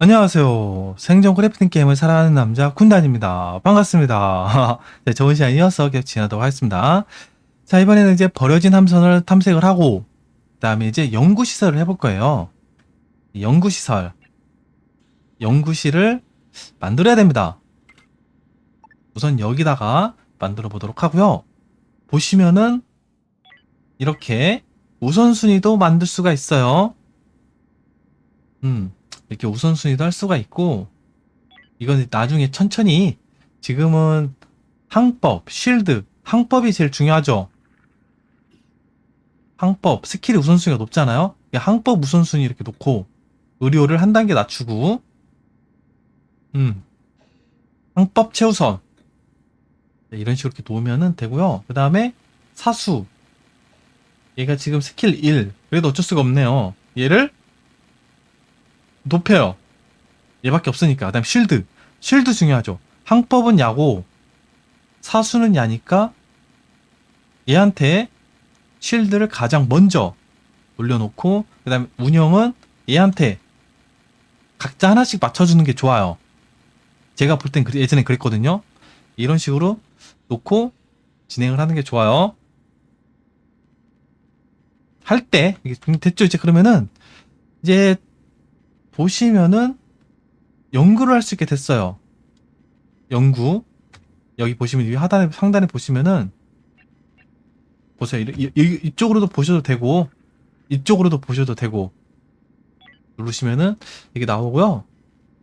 안녕하세요. 생존 크래프팅 게임을 사랑하는 남자 군단입니다. 반갑습니다. 네, 좋은 시간 이어서 계속 지나도록 하겠습니다. 자, 이번에는 이제 버려진 함선을 탐색을 하고, 그 다음에 이제 연구시설을 해볼 거예요. 이 연구시설. 연구실을 만들어야 됩니다. 우선 여기다가 만들어 보도록 하고요. 보시면은, 이렇게 우선순위도 만들 수가 있어요. 음. 이렇게 우선순위도 할 수가 있고 이건 나중에 천천히 지금은 항법, 쉴드, 항법이 제일 중요하죠. 항법, 스킬이 우선순위가 높잖아요. 이 항법 우선순위 이렇게 놓고 의료를 한 단계 낮추고 음 항법 최우선 네, 이런 식으로 이렇게 놓으면 되고요. 그 다음에 사수 얘가 지금 스킬 1 그래도 어쩔 수가 없네요. 얘를 높여요. 얘밖에 없으니까. 그 다음 쉴드. 쉴드 중요하죠. 항법은 야고, 사수는 야니까 얘한테 쉴드를 가장 먼저 올려놓고, 그 다음에 운영은 얘한테 각자 하나씩 맞춰주는 게 좋아요. 제가 볼 땐 예전에 그랬거든요. 이런 식으로 놓고 진행을 하는 게 좋아요. 할 때, 이게 됐죠? 이제 그러면은, 이제 보시면은 연구를 할 수 있게 됐어요. 연구. 여기 보시면 위 하단에 상단에 보시면은 보세요. 이, 이, 이쪽으로도 보셔도 되고 이쪽으로도 보셔도 되고 누르시면은 이게 나오고요.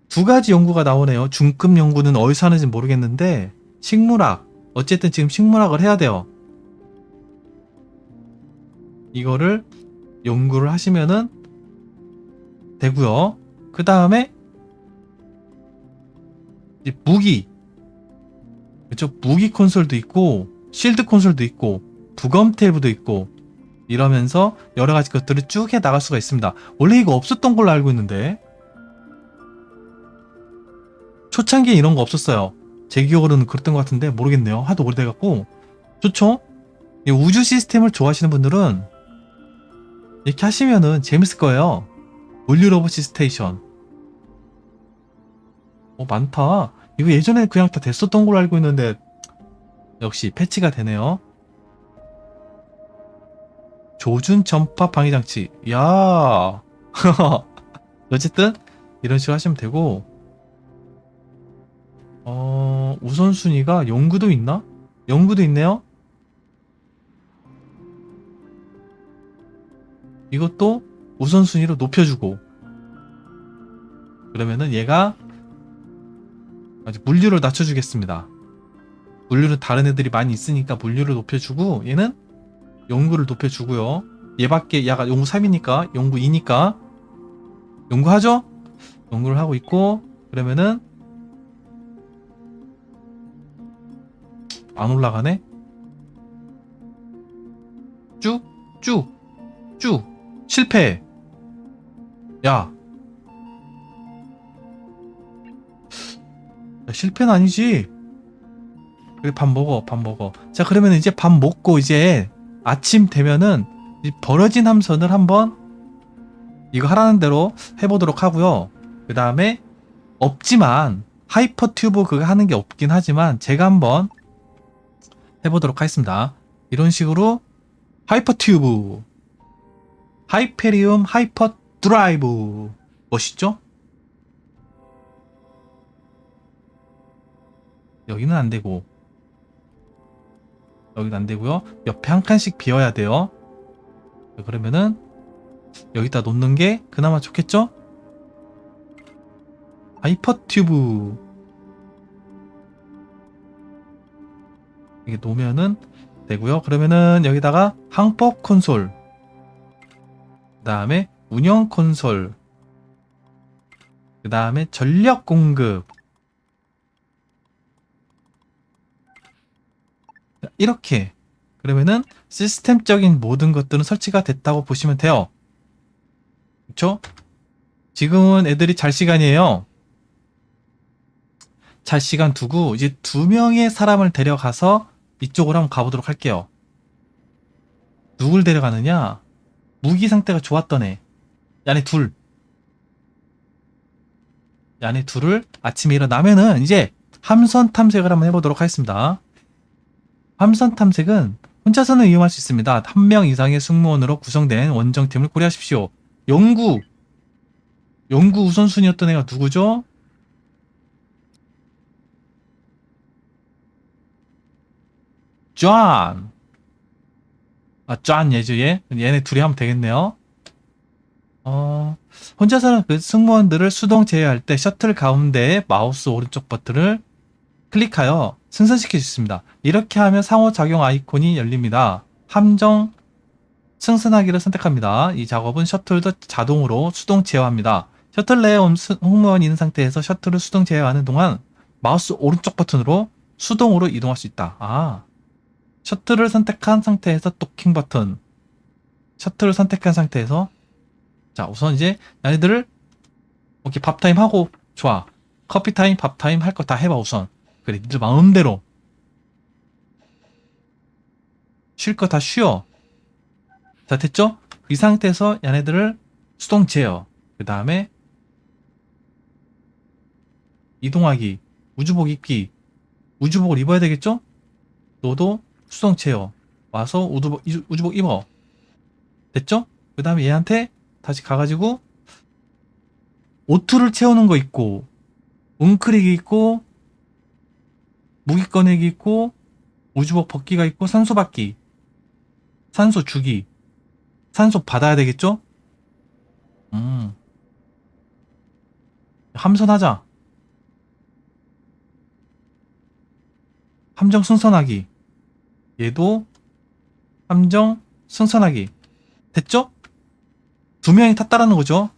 두 가지 연구가 나오네요. 중급 연구는 어디서 하는지 모르겠는데 식물학 어쨌든 지금 식물학을 해야 돼요. 이거를 연구를 하시면은 되고요. 그 다음에 무기 그쵸 무기 콘솔도 있고 실드 콘솔도 있고 부검 탭도 있고 이러면서 여러 가지 것들을 쭉 해 나갈 수가 있습니다. 원래 이거 없었던 걸로 알고 있는데 초창기에 이런 거 없었어요. 제 기억으로는 그랬던 것 같은데 모르겠네요. 하도 오래돼갖고 좋죠? 이 우주 시스템을 좋아하시는 분들은 이렇게 하시면은 재밌을 거예요. 물류 로봇 스테이션. 어, 많다. 이거 예전에 그냥 다 됐었던 걸로 알고 있는데, 역시 패치가 되네요. 조준 전파 방해 장치. 야 어쨌든, 이런 식으로 하시면 되고, 어, 우선순위가 연구도 있나? 연구도 있네요? 이것도 우선순위로 높여주고, 그러면은 얘가 아주 물류를 낮춰주겠습니다. 물류는 다른 애들이 많이 있으니까 물류를 높여주고 얘는 연구를 높여주고요. 얘밖에 얘가 연구 3이니까 연구 2니까 연구하죠? 연구를 하고 있고 그러면은 안 올라가네? 쭉, 쭉, 쭉 실패. 야, 야, 실패는 아니지. 밥 먹어, 밥 먹어. 자, 그러면 이제 밥 먹고 이제 아침 되면은 이 벌어진 함선을 한번 이거 하라는 대로 해보도록 하고요. 그 다음에 없지만 하이퍼 튜브 그거 하는 게 없긴 하지만 제가 한번 해보도록 하겠습니다. 이런 식으로 하이퍼 튜브, 하이페리움 하이퍼 드라이브 멋있죠? 여기는 안 되고 여기는 안 되고요. 옆에 한 칸씩 비어야 돼요. 그러면은 여기다 놓는 게 그나마 좋겠죠? 하이퍼 튜브 이게 놓으면은 되고요. 그러면은 여기다가 항법 콘솔 그 다음에 운영 콘솔 그 다음에 전력 공급 이렇게 그러면은 시스템적인 모든 것들은 설치가 됐다고 보시면 돼요. 그렇죠? 지금은 애들이 잘 시간이에요. 잘 시간 두고 이제 두 명의 사람을 데려가서 이쪽으로 한번 가보도록 할게요. 누굴 데려가느냐? 무기 상태가 좋았던 애. 안에 둘. 이 안에 둘을 아침에 일어나면은 이제 함선 탐색을 한번 해보도록 하겠습니다. 함선 탐색은 혼자서는 이용할 수 있습니다. 한 명 이상의 승무원으로 구성된 원정팀을 고려하십시오. 영구 영구 우선순위였던 애가 누구죠? 존! 아, 존 얘죠, 얘? 얘네 둘이 하면 되겠네요. 어, 혼자서는 그 승무원들을 수동 제어할 때 셔틀 가운데 마우스 오른쪽 버튼을 클릭하여 승선시킬 수 있습니다. 이렇게 하면 상호작용 아이콘이 열립니다. 함정 승선하기를 선택합니다. 이 작업은 셔틀도 자동으로 수동 제어합니다. 셔틀 내에 승무원이 있는 상태에서 셔틀을 수동 제어하는 동안 마우스 오른쪽 버튼으로 수동으로 이동할 수 있다. 아, 셔틀을 선택한 상태에서 도킹 버튼. 셔틀을 선택한 상태에서 자 우선 이제 얘네들을 오케이 밥타임 하고 좋아 커피타임 밥타임 할 거 다 해봐 우선 그래 니들 마음대로 쉴 거 다 쉬어 자 됐죠? 이 상태에서 얘네들을 수동 제어 그 다음에 이동하기 우주복 입기 우주복을 입어야 되겠죠? 너도 수동 제어 와서 우주복, 이- 우주복 입어 됐죠? 그 다음에 얘한테 다시 가가지고 오투를 채우는 거 있고 웅크리기 있고 무기 꺼내기 있고 우주복 벗기가 있고 산소 받기 산소 주기 산소 받아야 되겠죠? 음 함선하자 함정 승선하기 얘도 함정 승선하기 됐죠? 두 명이 탔다라는 거죠.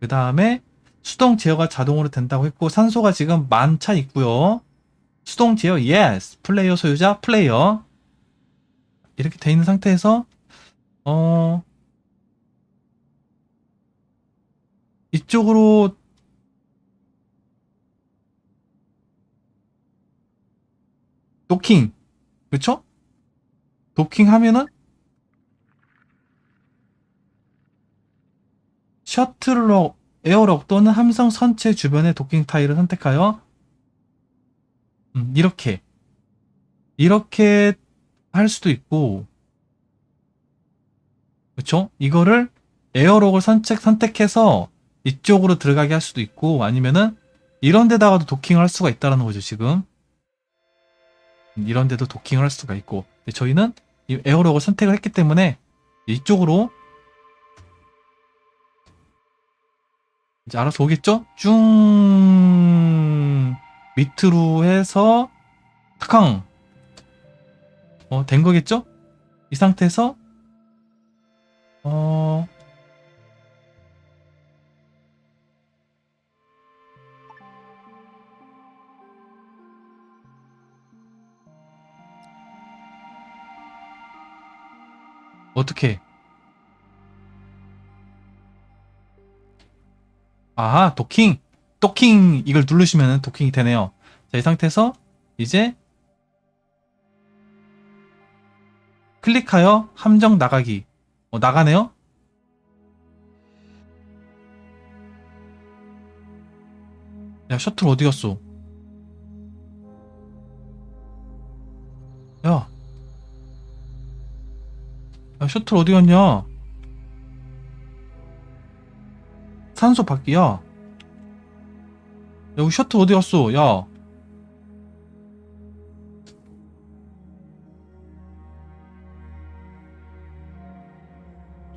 그 다음에 수동 제어가 자동으로 된다고 했고 산소가 지금 만차 있고요. 수동 제어 yes 플레이어 소유자 플레이어 이렇게 돼 있는 상태에서 어 이쪽으로 도킹 그쵸? 도킹 하면은 셔틀록, 에어록 또는 함성 선체 주변의 도킹 타일을 선택하여 음, 이렇게. 이렇게 할 수도 있고. 그쵸? 이거를 에어록을 선택, 선택해서 이쪽으로 들어가게 할 수도 있고 아니면은 이런 데다가도 도킹을 할 수가 있다는 거죠 지금. 음, 이런 데도 도킹을 할 수가 있고. 저희는 이 에어록을 선택을 했기 때문에 이쪽으로 이제 알아서 오겠죠? 쭉 밑으로 해서 탁캉 어, 된 거겠죠? 이 상태에서 어 어떻게 아, 도킹. 도킹 이걸 누르시면 도킹이 되네요. 자, 이 상태에서 이제 클릭하여 함정 나가기. 어, 나가네요. 야, 셔틀 어디 갔어? 야. 야, 셔틀 어디 갔냐? 산소 받기야. 야, 우리 셔틀 어디 갔어? 야.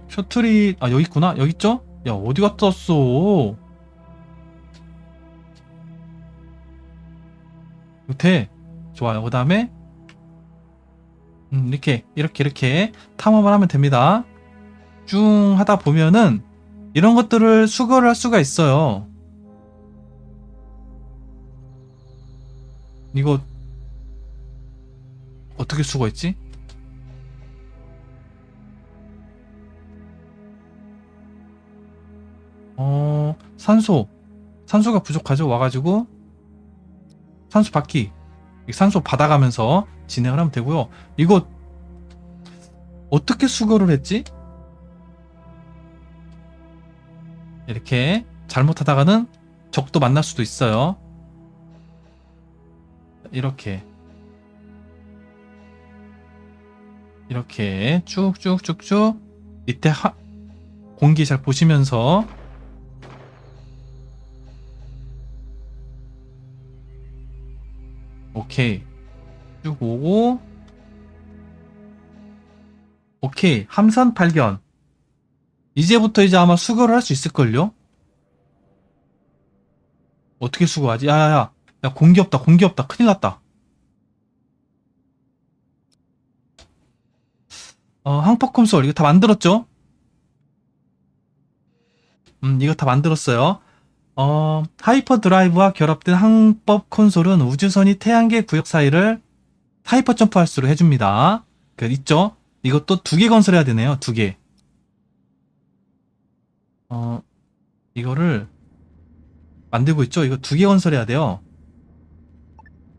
셔틀이 아 여기 있구나. 여기 있죠? 야 어디 갔다 왔어? 돼. 좋아요. 그 다음에 음, 이렇게 이렇게 이렇게 탐험을 하면 됩니다. 쭉 하다 보면은 이런 것들을 수거를 할 수가 있어요. 이거 어떻게 수거했지? 어, 산소. 산소가 부족하죠. 와가지고 산소. 이 산소 받아가면서 진행을 하면 되고요. 이거 어떻게 수거를 했지? 이렇게 잘못하다가는 적도 만날 수도 있어요. 이렇게. 이렇게 쭉쭉쭉쭉 밑에 하, 공기 잘 보시면서 오케이. 쭉 오고. 오케이. 함선 발견 이제부터 이제 아마 수거를 할 수 있을걸요? 어떻게 수거하지? 야야야 야 공기 없다 공기 없다 큰일 났다 어 항법 콘솔 이거 다 만들었죠? 음 이거 다 만들었어요 어 하이퍼 드라이브와 결합된 항법 콘솔은 우주선이 태양계 구역 사이를 하이퍼 점프할 수로 해줍니다 그 있죠? 이것도 두 개 건설해야 되네요 두개 어 이거를 만들고 있죠? 이거 두 개 건설해야 돼요.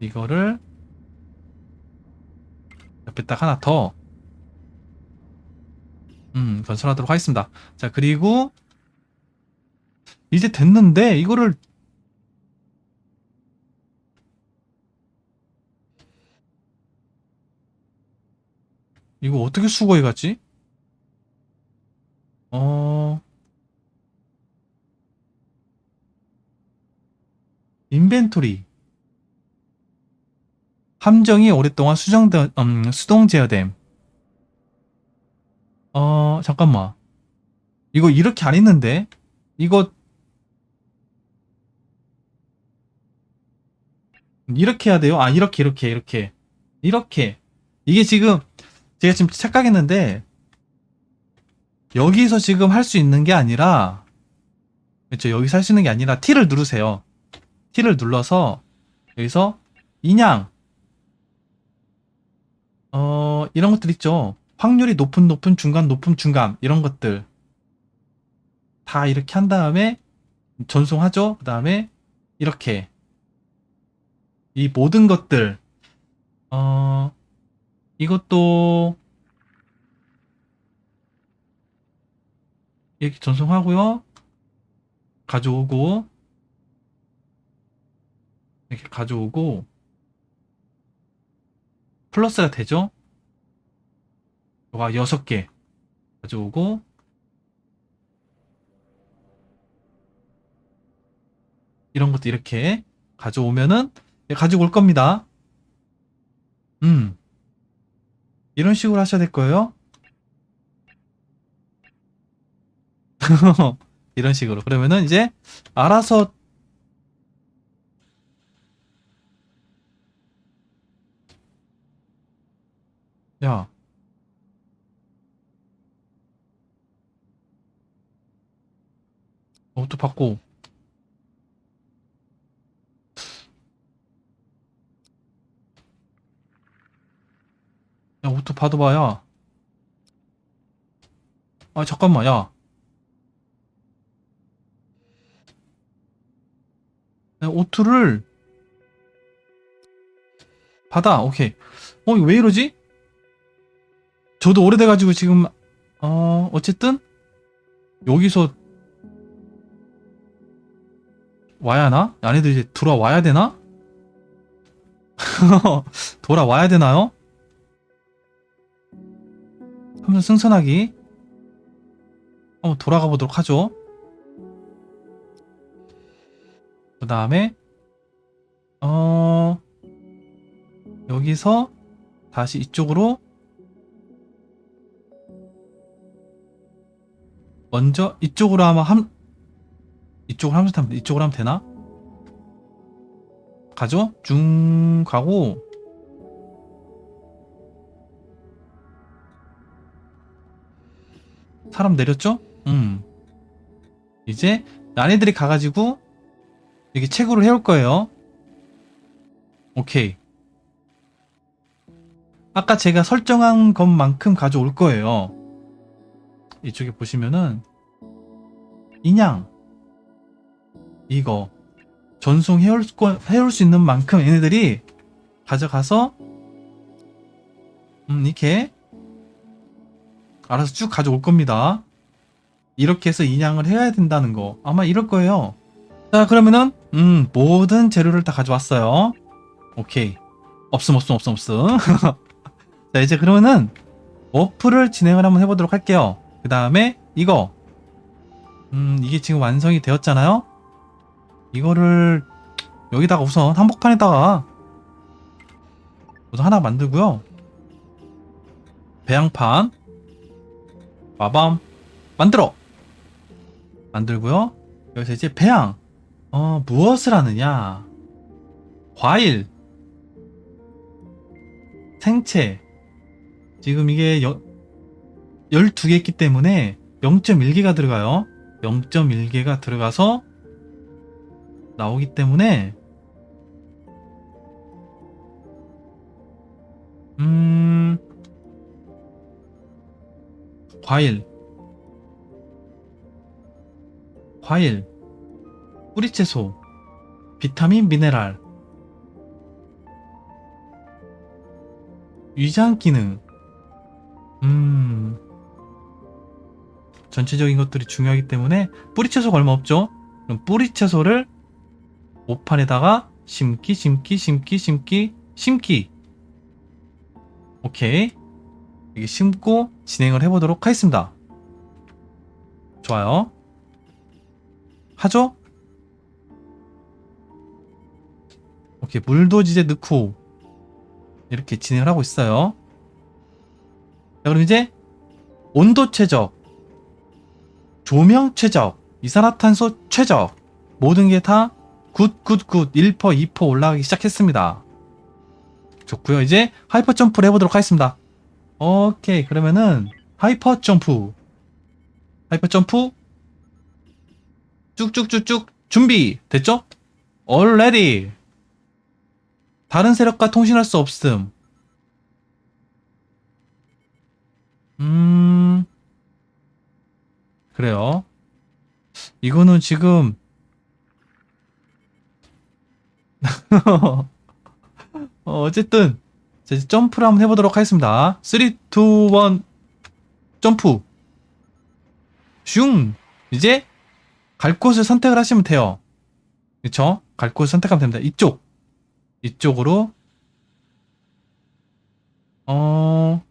이거를 옆에 딱 하나 더 음, 건설하도록 하겠습니다. 자, 그리고 이제 됐는데 이거를 이거 어떻게 수거해 갔지? 어 인벤토리 함정이 오랫동안 수정된 음, 수동 제어됨. 어 잠깐만 이거 이렇게 안 했는데 이거 이렇게 해야 돼요? 아 이렇게 이렇게 이렇게 이렇게 이게 지금 제가 지금 착각했는데 여기서 지금 할 수 있는 게 아니라 그렇죠 여기서 할 수 있는 게 아니라 T를 누르세요. T를 눌러서 여기서 인양. 어 이런 것들 있죠. 확률이 높은 높은 중간 높은 중간. 이런 것들. 다 이렇게 한 다음에 전송하죠. 그 다음에 이렇게. 이 모든 것들. 어 이것도 이렇게 전송하고요. 가져오고 이렇게 가져오고 플러스가 되죠? 와, 6개 가져오고 이런 것도 이렇게 가져오면은 가지고 올 겁니다. 음. 이런 식으로 하셔야 될 거예요. 이런 식으로. 그러면은 이제 알아서 야. 옷도 받고. 야, 옷도 받아봐 야. 아, 잠깐만, 야. 야, 오투를 받아, 오케이. 어, 이거 왜 이러지? 저도 오래돼가지고 지금 어 어쨌든 여기서 와야 하나? 안에들 이제 돌아와야 되나? 돌아와야 되나요? 한번 승선하기 한번 돌아가 보도록 하죠. 그 다음에 어 여기서 다시 이쪽으로 먼저 이쪽으로 하면 함 이쪽으로 하면 되나? 이쪽으로 하면 되나? 가죠? 쭉 가고 사람 내렸죠? 음 이제 나네들이 가가지고 여기 채굴을 해올 거예요. 오케이. 아까 제가 설정한 것만큼 가져올 거예요. 이쪽에 보시면은 인양 이거 전송 해올, 거- 해올 수 있는 만큼 얘네들이 가져가서 음 이렇게 알아서 쭉 가져올 겁니다. 이렇게 해서 인양을 해야 된다는 거 아마 이럴 거예요. 자 그러면은 음 모든 재료를 다 가져왔어요. 오케이 없음 없음 없음 없음. 자 이제 그러면은 워프를 진행을 한번 해보도록 할게요. 그 다음에 이거 음 이게 지금 완성이 되었잖아요. 이거를 여기다가 우선 한복판에다가 우선 하나 만들고요. 배양판 마밤 만들어 만들고요. 여기서 이제 배양 어 무엇을 하느냐 과일 생채 지금 이게 여, 12개 있기 때문에 0.1개가 들어가요. 0.1개가 들어가서 나오기 때문에 음 과일. 과일. 뿌리채소. 비타민 미네랄. 위장 기능. 음 전체적인 것들이 중요하기 때문에 뿌리채소가 얼마 없죠? 그럼 뿌리채소를 오판에다가 심기 심기 심기 심기 심기. 오케이. 이게 심고 진행을 해보도록 하겠습니다. 좋아요. 하죠? 오케이. 물도 이제 넣고 이렇게 진행을 하고 있어요. 자 그럼 이제 온도 최적 조명 최적 이산화탄소 최적 모든 게 다 굿굿굿 1퍼 2퍼 올라가기 시작했습니다. 좋고요. 이제 하이퍼 점프를 해보도록 하겠습니다. 오케이. 그러면은 하이퍼 점프. 하이퍼 점프. 쭉쭉쭉쭉 준비 됐죠? already. 다른 세력과 통신할 수 없음. 음 그래요? 이거는 지금 어, 어쨌든 자, 이제 점프를 한번 해보도록 하겠습니다. 3, 2, 1 점프. 슝! 이제 갈 곳을 선택을 하시면 돼요. 그쵸? 갈 곳을 선택하면 됩니다. 이쪽. 이쪽으로. 어...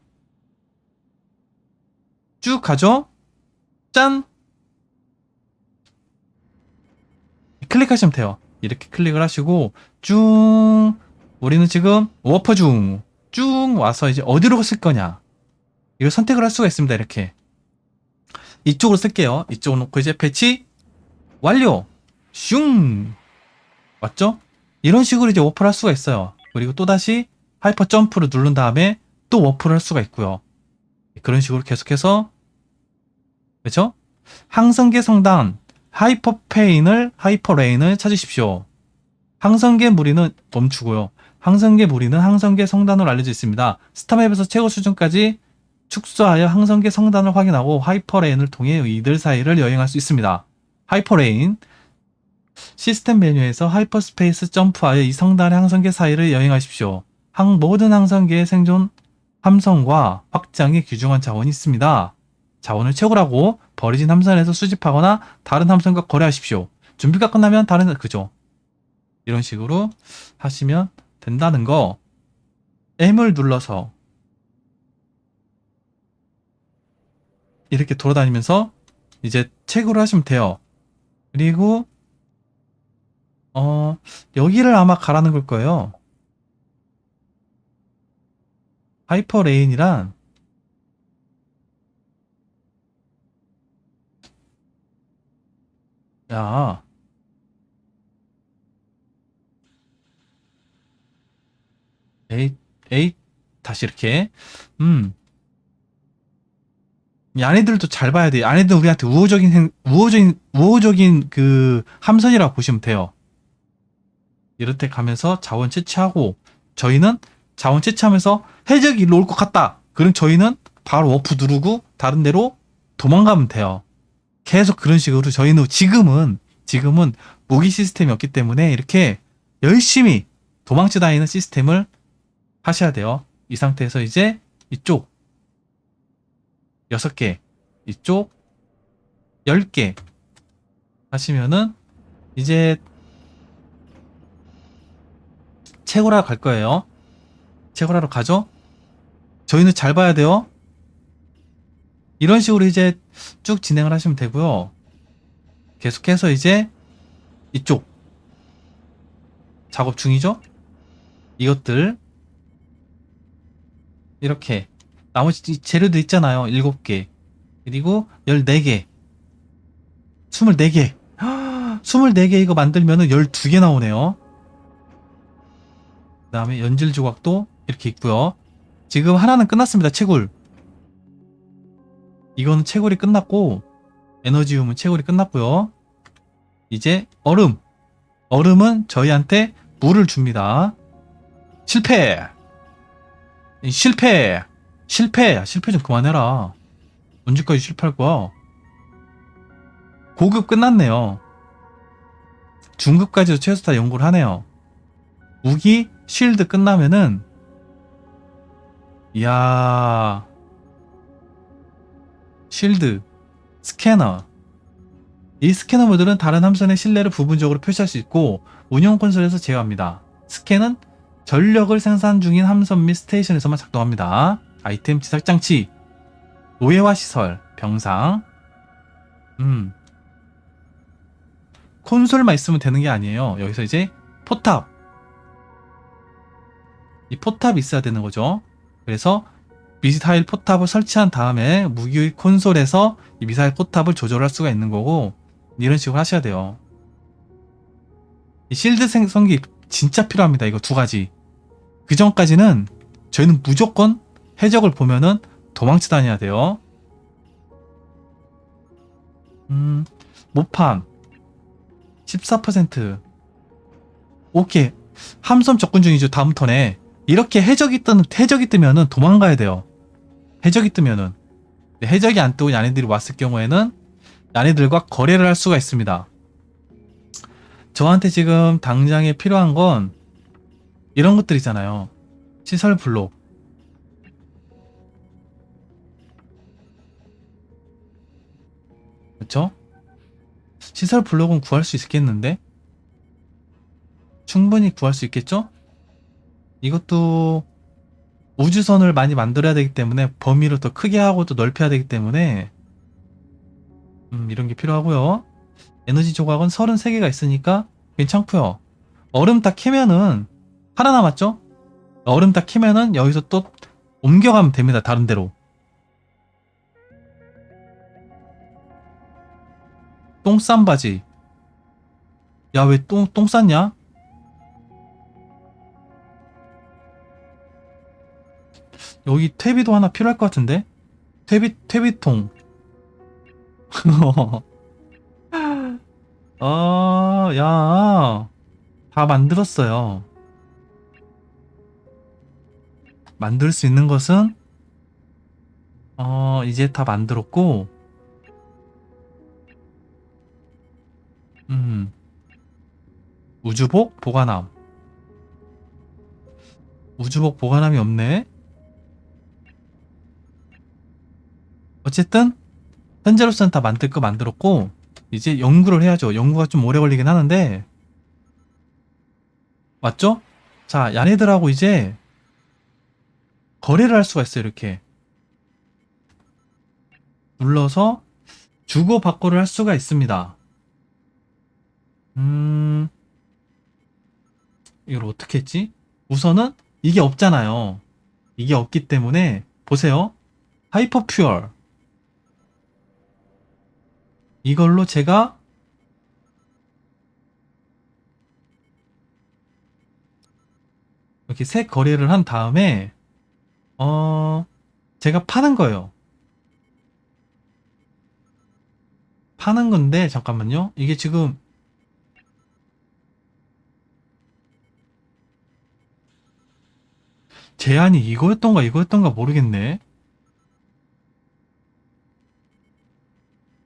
쭉 가죠? 짠! 클릭하시면 돼요. 이렇게 클릭을 하시고 쭉 우리는 지금 워퍼 중 쭉 와서 이제 어디로 쓸 거냐 이걸 선택을 할 수가 있습니다. 이렇게 이쪽으로 쓸게요. 이쪽으로 놓고 이제 배치 완료 슝 맞죠? 이런 식으로 이제 워프를 할 수가 있어요. 그리고 또 다시 하이퍼 점프를 누른 다음에 또 워프를 할 수가 있고요. 그런 식으로 계속해서 그렇죠? 항성계 성단 하이퍼 페인을 하이퍼 레인을 찾으십시오. 항성계 무리는 멈추고요. 항성계 무리는 항성계 성단으로 알려져 있습니다. 스타맵에서 최고 수준까지 축소하여 항성계 성단을 확인하고 하이퍼 레인을 통해 이들 사이를 여행할 수 있습니다. 하이퍼 레인 시스템 메뉴에서 하이퍼스페이스 점프하여 이 성단의 항성계 사이를 여행하십시오. 항 모든 항성계의 생존 함성과 확장에 귀중한 자원이 있습니다. 자원을 채우라고 버려진 함선에서 수집하거나 다른 함선과 거래하십시오. 준비가 끝나면 다른 그죠? 이런 식으로 하시면 된다는 거 M을 눌러서 이렇게 돌아다니면서 이제 체크를 하시면 돼요. 그리고 어 여기를 아마 가라는 걸 거예요. 하이퍼 레인이란 야. 에이, 에이, 다시 이렇게. 음. 이 아내들도 잘 봐야 돼. 아내들 우리한테 우호적인 행, 우호적인, 우호적인 그 함선이라고 보시면 돼요. 이렇게 가면서 자원 채취하고, 저희는 자원 채취하면서 해적이 일로 올 것 같다. 그럼 저희는 바로 워프 누르고 다른 데로 도망가면 돼요. 계속 그런 식으로 저희는 지금은 지금은 무기 시스템이 없기 때문에 이렇게 열심히 도망쳐 다니는 시스템을 하셔야 돼요. 이 상태에서 이제 이쪽 여섯 개 이쪽 10개 하시면은 이제 채굴하러 갈 거예요. 채굴하러 가죠? 저희는 잘 봐야 돼요. 이런 식으로 이제 쭉 진행을 하시면 되고요. 계속해서 이제 이쪽 작업 중이죠? 이것들 이렇게 나머지 이 재료도 있잖아요. 7개 그리고 14개 24개 24개 이거 만들면 은 12개 나오네요. 그 다음에 연질 조각도 이렇게 있고요. 지금 하나는 끝났습니다. 채굴. 이거는 채굴이 끝났고 에너지움은 채굴이 끝났고요. 이제 얼음. 얼음은 저희한테 물을 줍니다. 실패. 이 실패. 실패. 실패 좀 그만해라. 언제까지 실패할 거야? 고급 끝났네요. 중급까지도 최소 다 연구를 하네요. 무기, 쉴드 끝나면은 이야 쉴드, 스캐너 이 스캐너 모듈은 다른 함선의 실내를 부분적으로 표시할 수 있고 운영 콘솔에서 제어합니다. 스캔은 전력을 생산 중인 함선 및 스테이션에서만 작동합니다. 아이템 지삭 장치, 노예화 시설, 병상. 음. 콘솔만 있으면 되는 게 아니에요. 여기서 이제 포탑. 이 포탑이 있어야 되는 거죠. 그래서 미사일 포탑을 설치한 다음에 무기 콘솔에서 이 미사일 포탑을 조절할 수가 있는 거고 이런 식으로 하셔야 돼요. 이 실드 생성기 진짜 필요합니다. 이거 두 가지. 그 전까지는 저희는 무조건 해적을 보면은 도망쳐 다녀야 돼요. 음, 모판 14% 오케이. 함선 접근 중이죠. 다음 턴에. 이렇게 해적이 뜨는 해적이 뜨면은 도망가야 돼요. 해적이 뜨면은 해적이 안 뜨고 야네들이 왔을 경우에는 야네들과 거래를 할 수가 있습니다. 저한테 지금 당장에 필요한 건 이런 것들이잖아요. 시설 블록. 그렇죠? 시설 블록은 구할 수 있겠는데? 충분히 구할 수 있겠죠? 이것도 우주선을 많이 만들어야 되기 때문에 범위를 더 크게 하고 또 넓혀야 되기 때문에 음, 이런 게 필요하고요. 에너지 조각은 33개가 있으니까 괜찮고요. 얼음 다 캐면은 하나 남았죠? 얼음 다 캐면은 여기서 또 옮겨가면 됩니다. 다른 데로. 똥 싼 바지. 야, 왜 똥, 똥 쌌냐? 여기 퇴비도 하나 필요할 것 같은데? 퇴비, 퇴비통. 아, 야. 다 만들었어요. 만들 수 있는 것은, 어, 이제 다 만들었고, 음, 우주복 보관함. 우주복 보관함이 없네? 어쨌든 현재로서는 다 만들 거 만들었고 이제 연구를 해야죠. 연구가 좀 오래 걸리긴 하는데 맞죠? 자, 야네들하고 이제 거래를 할 수가 있어요. 이렇게 눌러서 주고 받고를 할 수가 있습니다. 음, 이걸 어떻게 했지? 우선은 이게 없잖아요. 이게 없기 때문에 보세요. 하이퍼 퓨얼 이걸로 제가 이렇게 색 거래를 한 다음에 어 제가 파는 거예요. 파는 건데 잠깐만요. 이게 지금 제한이 이거였던가 이거였던가 모르겠네.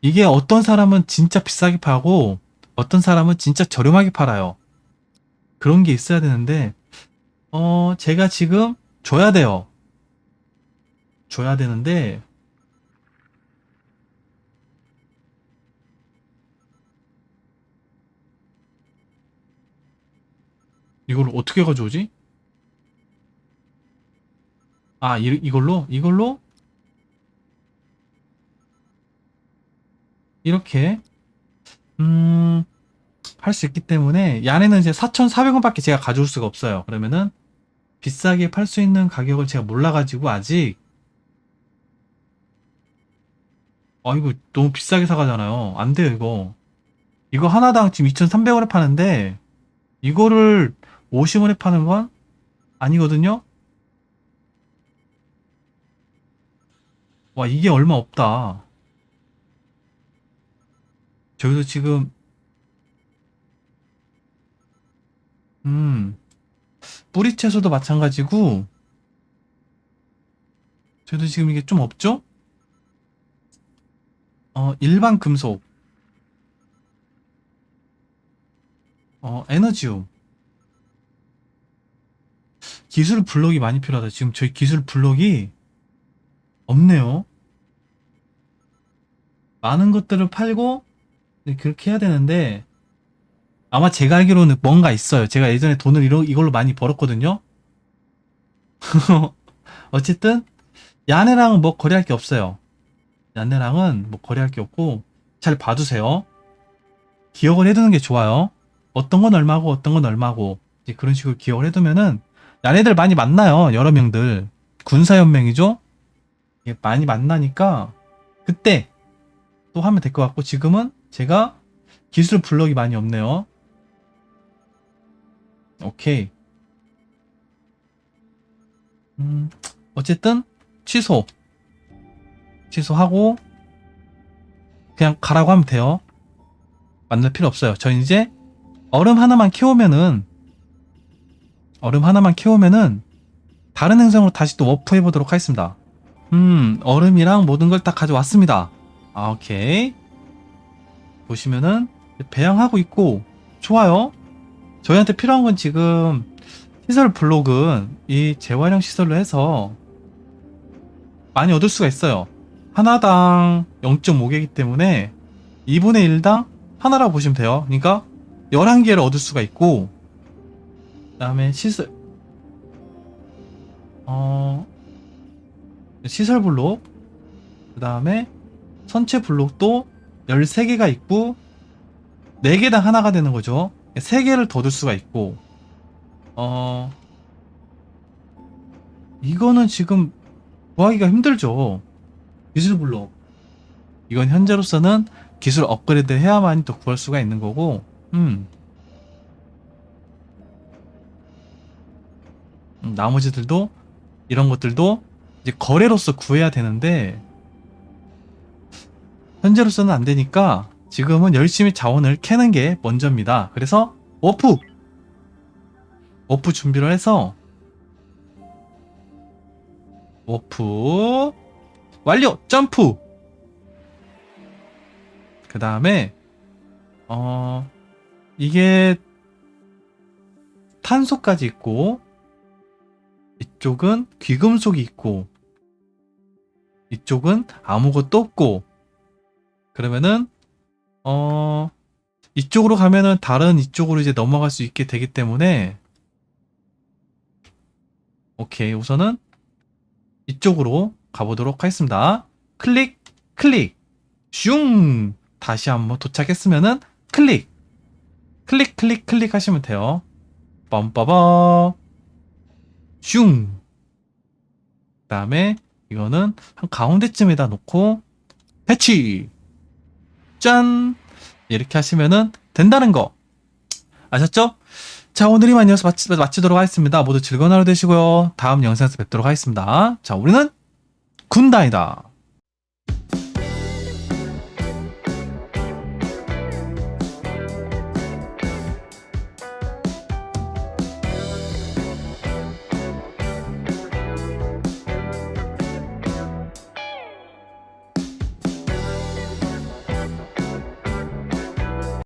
이게 어떤 사람은 진짜 비싸게 파고 어떤 사람은 진짜 저렴하게 팔아요. 그런 게 있어야 되는데 어 제가 지금 줘야 돼요. 줘야 되는데 이걸 어떻게 가져오지? 아 이, 이걸로 이걸로 이렇게, 음, 할 수 있기 때문에, 이 안에는 이제 4,400원밖에 제가 가져올 수가 없어요. 그러면은, 비싸게 팔 수 있는 가격을 제가 몰라가지고, 아직, 아, 이거 너무 비싸게 사가잖아요. 안 돼요, 이거. 이거 하나당 지금 2,300원에 파는데, 이거를 50원에 파는 건 아니거든요? 와, 이게 얼마 없다. 저희도 지금, 음, 뿌리 채소도 마찬가지고, 저희도 지금 이게 좀 없죠? 어, 일반 금속, 어, 에너지움. 기술 블록이 많이 필요하다. 지금 저희 기술 블록이 없네요. 많은 것들을 팔고 네, 그렇게 해야 되는데 아마 제가 알기로는 뭔가 있어요. 제가 예전에 돈을 이러, 이걸로 많이 벌었거든요. 어쨌든 야네랑은 뭐 거래할 게 없어요. 야네랑은 뭐 거래할 게 없고 잘 봐두세요. 기억을 해두는 게 좋아요. 어떤 건 얼마고 어떤 건 얼마고 이제 그런 식으로 기억을 해두면은 야네들 많이 만나요. 여러 명들 군사연맹이죠. 이게 많이 만나니까 그때 또 하면 될 것 같고 지금은 제가 기술 블럭이 많이 없네요. 오케이. 음, 어쨌든 취소. 취소하고 그냥 가라고 하면 돼요. 만날 필요 없어요. 저 이제 얼음 하나만 키우면은 얼음 하나만 키우면은 다른 행성으로 다시 또 워프 해 보도록 하겠습니다. 음, 얼음이랑 모든 걸 다 가져왔습니다. 아, 오케이. 보시면은 배양하고 있고 좋아요. 저희한테 필요한 건 지금 시설 블록은 이 재활용 시설로 해서 많이 얻을 수가 있어요. 하나당 0.5개이기 때문에 2분의 1당 하나라고 보시면 돼요. 그러니까 11개를 얻을 수가 있고 그 다음에 시설 어 시설 블록 그 다음에 선체 블록도 13개가 있고 4개당 하나가 되는 거죠. 3개를 더줄 수가 있고 어 이거는 지금 구하기가 힘들죠. 기술 블록 이건 현재로서는 기술 업그레이드 해야만이 또 구할 수가 있는 거고 음. 음, 나머지들도 이런 것들도 이제 거래로서 구해야 되는데 현재로서는 안 되니까 지금은 열심히 자원을 캐는 게 먼저입니다. 그래서 워프! 워프 준비를 해서 워프 완료! 점프! 그 다음에 어 이게 탄소까지 있고 이쪽은 귀금속이 있고 이쪽은 아무것도 없고 그러면은 어 이쪽으로 가면은 다른 이쪽으로 이제 넘어갈 수 있게 되기 때문에 오케이 우선은 이쪽으로 가보도록 하겠습니다. 클릭 클릭. 슝! 다시 한번 도착했으면은 클릭. 클릭 클릭 클릭 하시면 돼요. 빰빠바 슝! 그다음에 이거는 한 가운데쯤에다 놓고 패치 짠. 이렇게 하시면은 된다는 거. 아셨죠? 자 오늘 이만 이어서 마치, 마치도록 하겠습니다. 모두 즐거운 하루 되시고요. 다음 영상에서 뵙도록 하겠습니다. 자 우리는 군단이다